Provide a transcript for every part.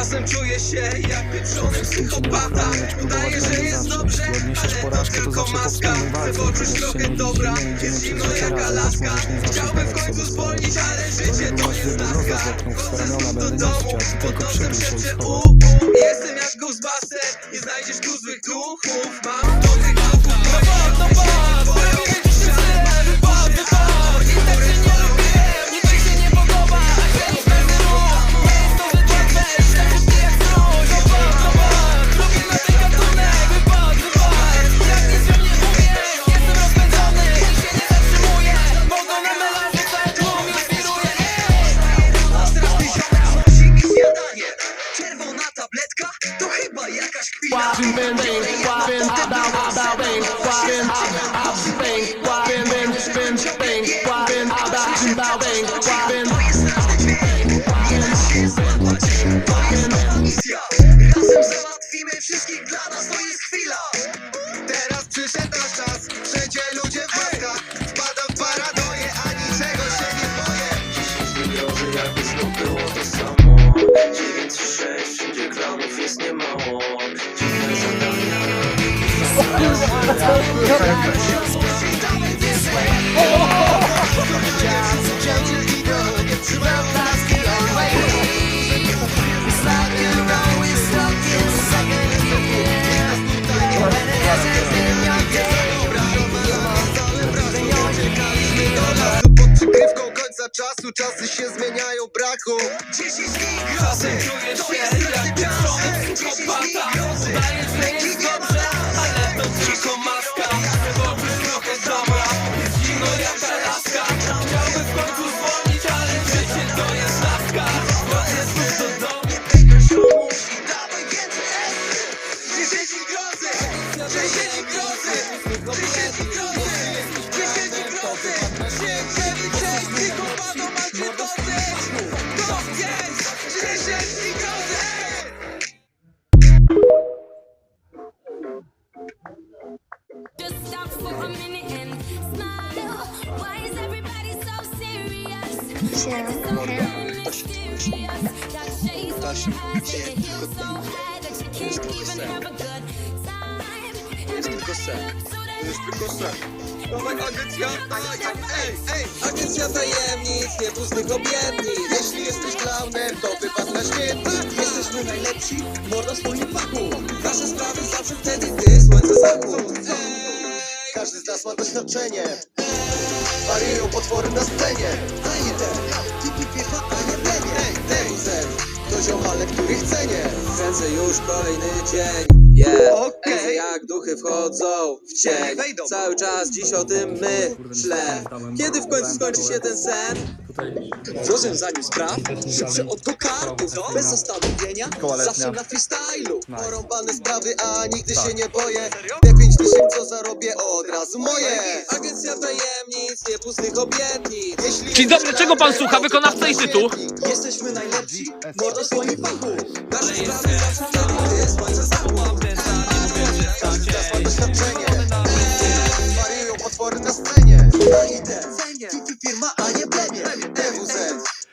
Czasem czuję się jak pieczony psychopata Udaje, że jest dobrze, ale to tylko maska. Chcę poczuć trochę dobra Jest zimno jak Alaska Chciałbym w końcu zwolnić, ale życie to jest wybór, laska rozepnął w Chodzę ramiona, znów do domu wszędzie i u, Jestem jak Ghostbuster Nie znajdziesz tu złych duchów Mam do tych duchów No no tabletka to chyba jakaś To Офісні czasu Czasy się zmieniają braku 10 dni grozy Czuję się jak pieczony psychopata Udaje, że jest dobrze Ale to tylko maska. Poczuć trochę dobra Jest zimno jak Alaska Chciałbym w końcu zwolnić Ale życie to jest laska. Wchodzę znów do domu. Dawaj więcej ej! 10 grozy 10 grozy. 10 grozy Nowa agencja tajemnic Nie pustych obietnic Jeśli jesteś klaunem, to wypadł na śmietnik Jesteśmy najlepsi, mordo swoim fachu Nasze sprawy zawsze wtedy, gdy słońce zachód Każdy z nas ma doświadczenie. Wariują potwory na scenie. Ajde, ziomale, których cenię Kręcę już kolejny dzień. Yeah, duchy wchodzą w cień. Cały czas dziś o tym myślę. Kiedy w końcu skończy się ten sen? W rozwiązaniu spraw szybszy od go-kartów Bez zastanowienia, zawsze na freestylu. Porąbane sprawy, a nigdy się nie boję. Te pięć tysięcy co zarobię od razu moje. Agencja tajemnic, nie pustych obietnic. Jeśli Dzień dobry, czego pan słucha? Wykonawca i tytuł? Jesteśmy najlepsi, mordo w swoim fachu. Nasze sprawy zawsze wtedy, gdy słońce zachód Każdy z nas ma doświadczenie. Wariują potwory na scenie. Ajde, tipi firma, a nie plemię.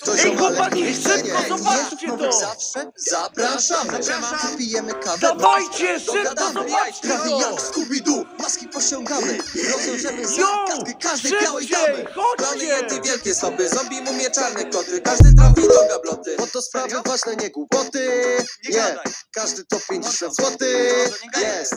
To ziomale, chłopaki, szybko, zobaczcie Jak to! zawsze. Zapraszamy. Pijemy kawę. Dawajcie, szybko, zobaczcie Prawie to! jak Scooby-Doo Pościągamy Rozwiążemy Yo, zagadkę każdej białej damy. chodźcie! wielkie stopy, zombie, mumie, czarne koty. Każdy trafi do gabloty. Bo to sprawy ważne, nie głupoty. Nie, każdy to 50 zł Jest